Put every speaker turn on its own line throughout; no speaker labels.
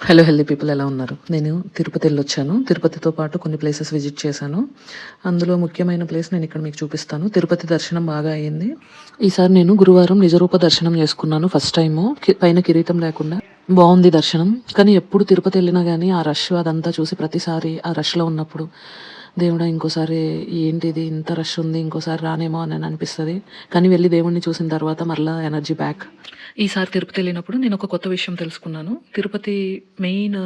Hello healthy people ఎలా ఉన్నారు? నేను తిరుపతి వెళ్ళొచ్చాను తిరుపతితో పాటు కొన్ని ప్లేసెస్ విజిట్ చేశాను. అందులో ముఖ్యమైన ప్లేస్ నేను ఇక్కడ మీకు చూపిస్తాను. తిరుపతి దర్శనం బాగా అయ్యింది. ఈసారి నేను గురువారం నిజరూప దర్శనం చేసుకున్నాను ఫస్ట్ టైము పైన కిరీటం లేకుండా బాగుంది దర్శనం. కానీ ఎప్పుడు తిరుపతి వెళ్ళినా కానీ ఆ రష్ అదంతా చూసి ప్రతిసారి ఆ రష్లో ఉన్నప్పుడు దేవుడా ఇంకోసారి ఏంటిది? ఇంత రష్ ఉంది ఇంకోసారి రానేమో అని అనిపిస్తుంది. కానీ వెళ్ళి దేవుడిని చూసిన తర్వాత మరలా ఎనర్జీ బ్యాక్ ఈసారి తిరుపతి వెళ్ళినప్పుడు నేను ఒక కొత్త విషయం తెలుసుకున్నాను. తిరుపతి మెయిన్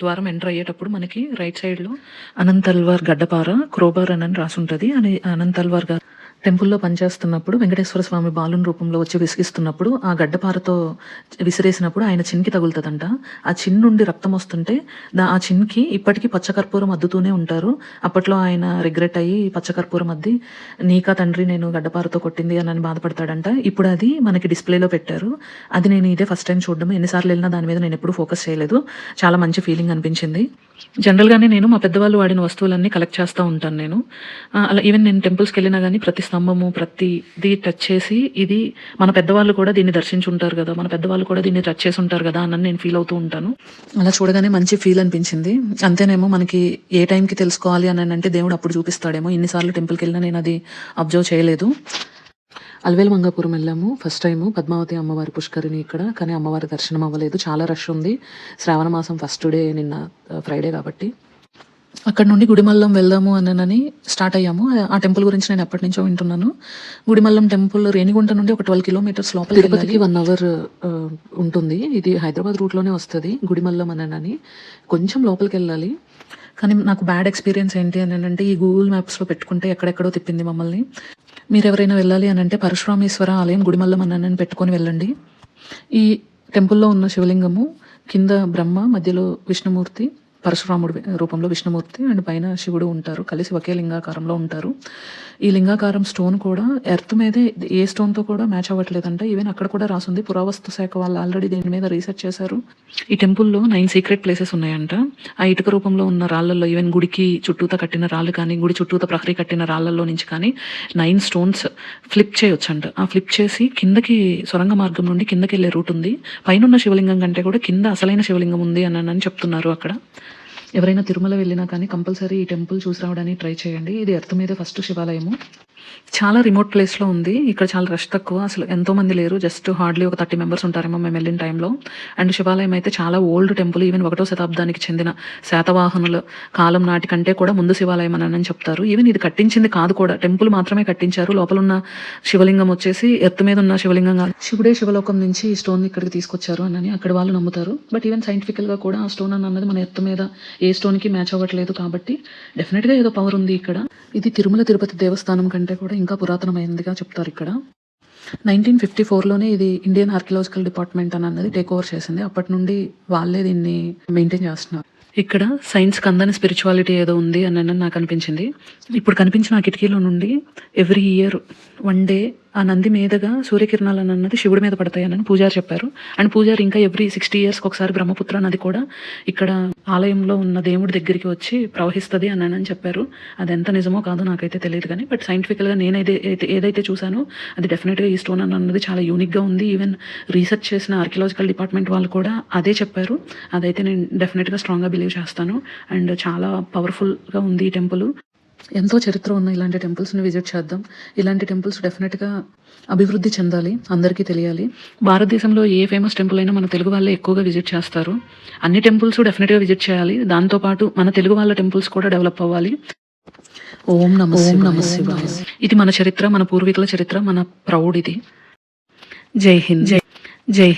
ద్వారం ఎంటర్ అయ్యేటప్పుడు మనకి రైట్ సైడ్లో అనంతల్వార్ గడ్డపార క్రోబార్ అని రాసి ఉంటుంది అని అనంతల్వార్ గారు టెంపుల్లో పనిచేస్తున్నప్పుడు వెంకటేశ్వర స్వామి బాలుని రూపంలో వచ్చి విసిగిస్తున్నప్పుడు ఆ గడ్డపారతో విసిరేసినప్పుడు ఆయన చిన్కి తగులుతుందంట. ఆ చిన్ నుండి రక్తం వస్తుంటే ఆ చిన్కి ఇప్పటికీ పచ్చకర్పూరం అద్దుతూనే ఉంటారు. అప్పట్లో ఆయన రిగ్రెట్ అయ్యి పచ్చకర్పూరం అద్ది నీకా తండ్రి నేను గడ్డపారతో కొట్టింది అని అని బాధపడతాడంట. ఇప్పుడు అది మనకి డిస్ప్లేలో పెట్టారు. అది నేను ఇదే ఫస్ట్ టైం చూడడం ఎన్నిసార్లు వెళ్ళినా దాని మీద నేను ఎప్పుడు ఫోకస్ చేయలేదు. చాలా మంచి ఫీలింగ్ అనిపించింది. జనరల్గానే నేను మా పెద్దవాళ్ళు వాడిన వస్తువులన్నీ కలెక్ట్ చేస్తూ ఉంటాను నేను. అలా ఈవెన్ నేను టెంపుల్స్కి వెళ్ళినా కానీ ప్రతి స్తంభము ప్రతిది టచ్ చేసి ఇది మన పెద్దవాళ్ళు కూడా దీన్ని దర్శించుంటారు కదా మన పెద్దవాళ్ళు కూడా దీన్ని టచ్ చేసి ఉంటారు కదా అని నేను ఫీల్ అవుతూ ఉంటాను. అలా చూడగానే మంచి ఫీల్ అనిపించింది. అంతేనేమో మనకి ఏ టైంకి తెలుసుకోవాలి అని అంటే దేవుడు అప్పుడు చూపిస్తాడేమో. ఇన్నిసార్లు టెంపుల్కి వెళ్ళినా నేను అది అబ్జర్వ్ చేయలేదు. అల్వేలు మంగాపురం వెళ్ళాము. ఫస్ట్ టైము పద్మావతి అమ్మవారి పుష్కరిణి ఇక్కడ కానీ అమ్మవారి దర్శనం అవ్వలేదు. చాలా రష్ ఉంది. శ్రావణ మాసం ఫస్ట్ డే నిన్న ఫ్రైడే కాబట్టి. అక్కడ నుండి గుడిమల్లం వెళ్దాము అనని స్టార్ట్ అయ్యాము. ఆ టెంపుల్ గురించి నేను ఎప్పటి నుంచో వింటున్నాను. గుడిమల్లం టెంపుల్ రేణిగుంట నుండి ఒక ట్వెల్వ్ కిలోమీటర్స్ లోపల తిరుపతికి వన్ అవర్ ఉంటుంది. ఇది హైదరాబాద్ రూట్లోనే వస్తుంది గుడిమల్లం అనని కొంచెం లోపలికి వెళ్ళాలి. కానీ నాకు బ్యాడ్ ఎక్స్పీరియన్స్ ఏంటి అని అంటే ఈ గూగుల్ మ్యాప్స్లో పెట్టుకుంటే ఎక్కడెక్కడో తిప్పింది మమ్మల్ని. మీరు ఎవరైనా వెళ్ళాలి అని అంటే పరశురామేశ్వర ఆలయం గుడిమల్లం పెట్టుకొని వెళ్ళండి. ఈ టెంపుల్లో ఉన్న శివలింగము కింద బ్రహ్మ మధ్యలో విష్ణుమూర్తి పరశురాముడి రూపంలో విష్ణుమూర్తి అండ్ పైన శివుడు ఉంటారు. కలిసి ఒకే లింగాకారంలో ఉంటారు. ఈ లింగాకారం స్టోన్ కూడా ఎర్త్ మీదే ఏ స్టోన్తో కూడా మ్యాచ్ అవ్వట్లేదంట. ఈవెన్ అక్కడ కూడా రాసుంది. పురావస్తు శాఖ వాళ్ళు ఆల్రెడీ దీని మీద రీసెర్చ్ చేశారు. ఈ టెంపుల్లో నైన్ సీక్రెట్ ప్లేసెస్ ఉన్నాయంట. ఆ ఇటుక రూపంలో ఉన్న రాళ్ళల్లో ఈవెన్ గుడికి చుట్టూత కట్టిన రాళ్ళు కానీ గుడి చుట్టూత ప్రహరీ కట్టిన రాళ్ళలో నుంచి కానీ నైన్ స్టోన్స్ ఫ్లిప్ చేయొచ్చంట. ఆ ఫ్లిప్ చేసి కిందకి సొరంగ మార్గం నుండి కిందకి వెళ్ళే రూట్ ఉంది. పైన ఉన్న శివలింగం కంటే కూడా కింద అసలైన శివలింగం ఉంది అని అని చెప్తున్నారు అక్కడ. ఎవరైనా తిరుమల వెళ్ళినా కానీ కంపల్సరీ ఈ టెంపుల్ చూసి రావడానికి ట్రై చేయండి. ఇది ఎర్త్ మీద ఫస్ట్ శివాలయము. చాలా రిమోట్ ప్లేస్లో ఉంది. ఇక్కడ చాలా రష్ తక్కువ. అసలు ఎంతో మంది లేరు. జస్ట్ హార్డ్లీ ఒక థర్టీ మెంబర్స్ ఉంటారేమో మేము వెళ్ళిన టైంలో అండ్ శివాలయం అయితే చాలా ఓల్డ్ టెంపుల్ ఈవెన్ ఒకటో శతాబ్దానికి చెందిన శాతవాహనుల కాలం నాటి కంటే కూడా ముందు శివాలయం అని అని చెప్తారు. ఈవెన్ ఇది కట్టించింది కాదు కూడా. టెంపుల్ మాత్రమే కట్టించారు. లోపల ఉన్న శివలింగం వచ్చేసి ఎత్తు మీద ఉన్న శివలింగం కాదు. శివుడే శివలోకం నుంచి ఈ స్టోన్ ఇక్కడికి తీసుకొచ్చారు అని అక్కడ వాళ్ళు నమ్ముతారు. బట్ ఈవెన్ సైంటిఫికల్గా కూడా ఆ స్టోన్ అన్నది మన ఎత్తు మీద ఏ స్టోన్కి మ్యాచ్ అవ్వట్లేదు కాబట్టి డెఫినెట్గా ఏదో పవర్ ఉంది ఇక్కడ. ఇది తిరుమల తిరుపతి దేవస్థానం కంటే కూడా ఇంకా పురాతనమైనదిగా చెప్తారు ఇక్కడ. నైన్టీన్ ఫిఫ్టీ ఫోర్లోనే ఇది ఇండియన్ ఆర్కియలాజికల్ డిపార్ట్మెంట్ అని అన్నది టేక్ ఓవర్ చేసింది. అప్పటి నుండి వాళ్ళే దీన్ని మెయింటైన్ చేస్తున్నారు. ఇక్కడ సైన్స్ కందని స్పిరిచువాలిటీ ఏదో ఉంది అని అని నాకు అనిపించింది. ఇప్పుడు కనిపించిన ఆ కిటికీలో నుండి ఎవ్రీ ఇయర్ వన్ డే ఆ నంది మీదుగా సూర్యకిరణాలు అన్నది శివుడి మీద పడతాయని పూజారి చెప్పారు. అండ్ పూజారి ఇంకా ఎవ్రీ సిక్స్టీ ఇయర్స్కి ఒకసారి బ్రహ్మపుత్ర నది కూడా ఇక్కడ ఆలయంలో ఉన్న దేవుడి దగ్గరికి వచ్చి ప్రవహిస్తుంది అని అని చెప్పారు. అది ఎంత నిజమో కాదో నాకైతే తెలియదు కానీ బట్ సైంటిఫికల్గా నేనైతే ఏదైతే చూసానో అది డెఫినెట్గా ఈ స్టోన్ అని అన్నది చాలా యూనిక్గా ఉంది. ఈవెన్ రీసెర్చ్ చేసిన ఆర్కియలాజికల్ డిపార్ట్మెంట్ వాళ్ళు కూడా అదే చెప్పారు. అదైతే నేను డెఫినెట్గా స్ట్రాంగ్గా బిలీవ్ చేస్తాను. అండ్ చాలా పవర్ఫుల్గా ఉంది ఈ టెంపుల్. ఎంతో చరిత్ర ఉన్న ఇలాంటి టెంపుల్స్ని విజిట్ చేద్దాం. ఇలాంటి టెంపుల్స్ డెఫినెట్గా అభివృద్ధి చెందాలి అందరికీ తెలియాలి. భారతదేశంలో ఏ ఫేమస్ టెంపుల్ అయినా మన తెలుగు వాళ్ళే ఎక్కువగా విజిట్ చేస్తారు. అన్ని టెంపుల్స్ డెఫినెట్గా విజిట్ చేయాలి. దాంతోపాటు మన తెలుగు వాళ్ళ టెంపుల్స్ కూడా డెవలప్ అవ్వాలి. ఓం నమ ఓం నమ శివాయ. ఇది మన చరిత్ర మన పూర్వీకుల చరిత్ర మన ప్రౌడ్ ఇది. జై హింద్. జై జై